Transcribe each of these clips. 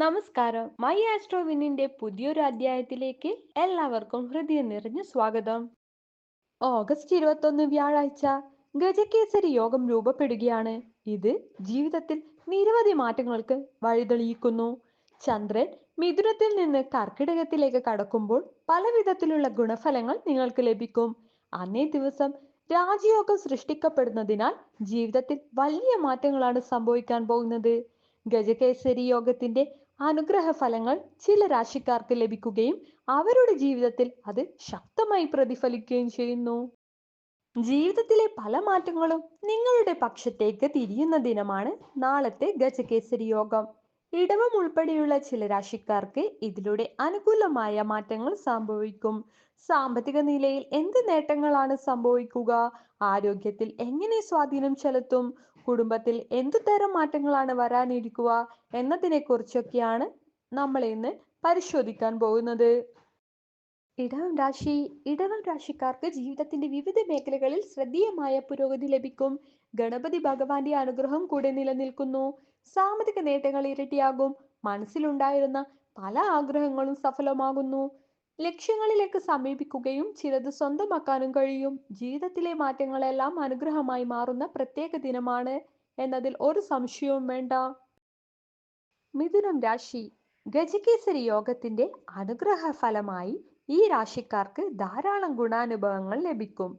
നമസ്കാരം. മൈ ആസ്ട്രോവിനിന്റെ പുതിയൊരു അധ്യായത്തിലേക്ക് എല്ലാവർക്കും ഹൃദയം നിറഞ്ഞ സ്വാഗതം. ഓഗസ്റ്റ് ഇരുപത്തൊന്ന് വ്യാഴാഴ്ച ഗജകേസരി യോഗം രൂപപ്പെടുകയാണ്. ഇത് ജീവിതത്തിൽ നിരവധി മാറ്റങ്ങൾക്ക് വഴിതെളിയിക്കുന്നു. ചന്ദ്രൻ മിഥുനത്തിൽ നിന്ന് കർക്കിടകത്തിലേക്ക് കടക്കുമ്പോൾ പല വിധത്തിലുള്ള ഗുണഫലങ്ങൾ നിങ്ങൾക്ക് ലഭിക്കും. അന്നേ ദിവസം രാജയോഗം സൃഷ്ടിക്കപ്പെടുന്നതിനാൽ ജീവിതത്തിൽ വലിയ മാറ്റങ്ങളാണ് സംഭവിക്കാൻ പോകുന്നത്. ഗജകേസരി യോഗത്തിന്റെ അനുഗ്രഹ ഫലങ്ങൾ ചില രാശിക്കാർക്ക് ലഭിക്കുകയും അവരുടെ ജീവിതത്തിൽ അത് ശക്തമായി പ്രതിഫലിക്കുകയും ചെയ്യുന്നു. ജീവിതത്തിലെ പല മാറ്റങ്ങളും നിങ്ങളുടെ പക്ഷത്തേക്ക് തിരിയുന്ന ദിനമാണ് നാളത്തെ ഗജകേസരി യോഗം. ഇടവം ഉൾപ്പെടെയുള്ള ചില രാശിക്കാർക്ക് ഇതിലൂടെ അനുകൂലമായ മാറ്റങ്ങൾ സംഭവിക്കും. സാമ്പത്തിക നിലയിൽ എന്ത് നേട്ടങ്ങളാണ് സംഭവിക്കുക? ആരോഗ്യത്തിൽ എങ്ങനെ സ്വാധീനം ചെലുത്തും? കുടുംബത്തിൽ എന്തു തരം മാറ്റങ്ങളാണ് വരാനിരിക്കുക? എന്നതിനെ കുറിച്ചൊക്കെയാണ് നമ്മൾ ഇന്ന് പരിശോധിക്കാൻ പോകുന്നത്. ഇടവം രാശി ഇടവം രാശിക്കാർക്ക് ജീവിതത്തിന്റെ വിവിധ മേഖലകളിൽ ശ്രദ്ധേയമായ പുരോഗതി ലഭിക്കും. ഗണപതി ഭഗവാന്റെ അനുഗ്രഹം കൂടെ നിലനിൽക്കുന്നു. സാമ്പത്തിക നേട്ടങ്ങൾ ഇരട്ടിയാകും. മനസ്സിലുണ്ടായിരുന്ന പല ആഗ്രഹങ്ങളും സഫലമാകുന്നു. ലക്ഷ്യങ്ങളിലേക്ക് സമീപിക്കുകയും ചിലത് സ്വന്തമാക്കാനും കഴിയും. ജീവിതത്തിലെ മാറ്റങ്ങളെല്ലാം അനുഗ്രഹമായി മാറുന്ന പ്രത്യേക ദിനമാണ് എന്നതിൽ ഒരു സംശയവും വേണ്ട. മിഥുനം രാശി ഗജകേസരി യോഗത്തിന്റെ അനുഗ്രഹ ഫലമായി ഈ രാശിക്കാർക്ക് ധാരാളം ഗുണാനുഭവങ്ങൾ ലഭിക്കും.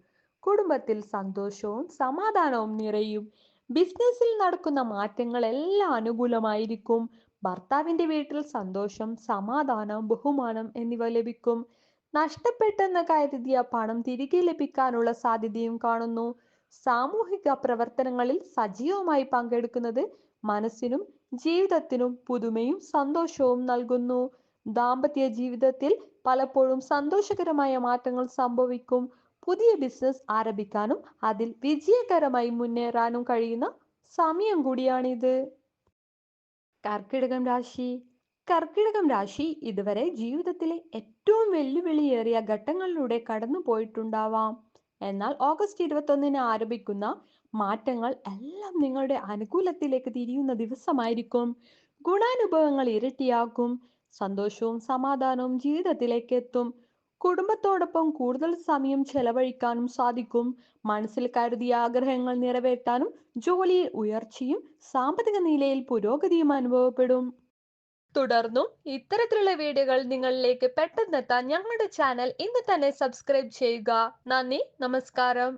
കുടുംബത്തിൽ സന്തോഷവും സമാധാനവും നിറയും. ബിസിനസ്സിൽ നടക്കുന്ന മാറ്റങ്ങൾ എല്ലാം അനുകൂലമായിരിക്കും. ഭർത്താവിന്റെ വീട്ടിൽ സന്തോഷം സമാധാനം ബഹുമാനം എന്നിവ ലഭിക്കും. നഷ്ടപ്പെട്ടെന്ന് കരുതിയ പണം തിരികെ ലഭിക്കാനുള്ള സാധ്യതയും കാണുന്നു. സാമൂഹിക പ്രവർത്തനങ്ങളിൽ സജീവമായി പങ്കെടുക്കുന്നത് മനസ്സിനും ജീവിതത്തിനും പുതുമയും സന്തോഷവും നൽകുന്നു. ദാമ്പത്യ ജീവിതത്തിൽ പലപ്പോഴും സന്തോഷകരമായ മാറ്റങ്ങൾ സംഭവിക്കും. പുതിയ ബിസിനസ് ആരംഭിക്കാനും അതിൽ വിജയകരമായി മുന്നേറാനും കഴിയുന്ന സമയം കൂടിയാണിത്. കർക്കിടകം രാശി. കർക്കിടകം രാശി ഇതുവരെ ജീവിതത്തിലെ ഏറ്റവും വെല്ലുവിളിയേറിയ ഘട്ടങ്ങളിലൂടെ കടന്നു പോയിട്ടുണ്ടാവാം. എന്നാൽ ഓഗസ്റ്റ് ഇരുപത്തൊന്നിന് ആരംഭിക്കുന്ന മാറ്റങ്ങൾ എല്ലാം നിങ്ങളുടെ അനുകൂലത്തിലേക്ക് തിരിയുന്ന ദിവസമായിരിക്കും. ഗുണാനുഭവങ്ങൾ ഇരട്ടിയാക്കും സന്തോഷവും സമാധാനവും ജീവിതത്തിലേക്ക് എത്തും കുടുംബത്തോടൊപ്പം കൂടുതൽ സമയം ചെലവഴിക്കാനും സാധിക്കും. മനസ്സിൽ കരുതിയ ആഗ്രഹങ്ങൾ നിറവേറ്റാനും ജോലിയിൽ ഉയർച്ചയും സാമ്പത്തിക നിലയിൽ പുരോഗതിയും അനുഭവപ്പെടും. തുടർന്നും ഇത്തരത്തിലുള്ള വീഡിയോകൾ നിങ്ങളിലേക്ക് പെട്ടെന്നെത്താൻ ഞങ്ങളുടെ ചാനൽ ഇന്ന് തന്നെ സബ്സ്ക്രൈബ് ചെയ്യുക. നന്ദി നമസ്കാരം.